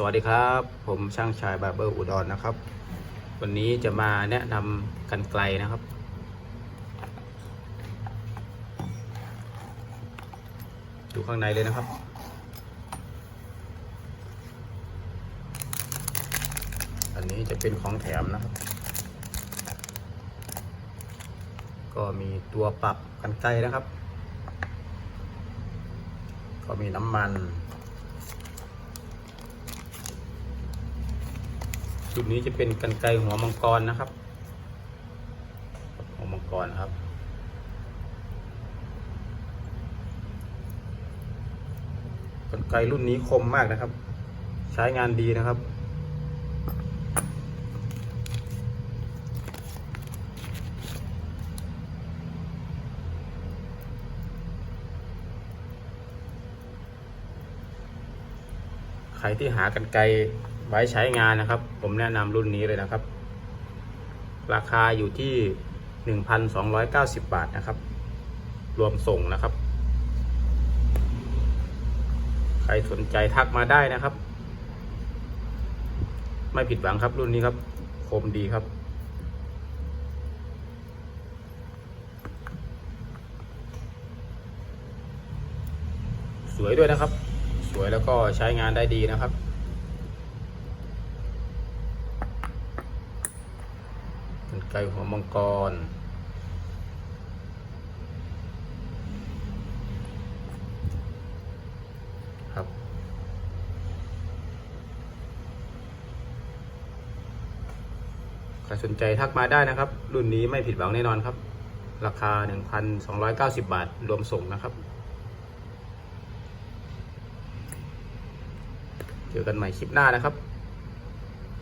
สวัสดีครับ ผมช่างชายบาร์เบอร์อุดรนะครับ วันนี้จะมาแนะนำกันไกลนะครับ ดูข้างในเลยนะครับ อันนี้จะเป็นของแถมนะครับ ก็มีตัวปรับกันไกลนะครับ ก็มีน้ำมัน ชุดนี้จะเป็นกันไกหัวมังกรนะครับ หัวมังกรครับ กันไกรรุ่นนี้คมมากนะครับ ใช้งานดีนะครับใครที่หากันไกร ไว้ใช้งานนะครับ ผมแนะนำรุ่นนี้เลยนะครับ ราคาอยู่ที่ 1,290 บาทนะครับ รวมส่งนะครับ ใครสนใจทักมาได้นะครับ ไม่ผิดหวังครับรุ่นนี้ครับ คมดีครับสวยด้วยนะครับ สวยแล้วก็ใช้งานได้ดีนะครับ เป็น ไก่หัวมังกร ครับ ใครสนใจทักมาได้นะครับ รุ่นนี้ไม่ผิดหวังแน่นอนครับ ราคา 1,290 บาท รวมส่งนะครับ เจอกันใหม่คลิปหน้านะครับ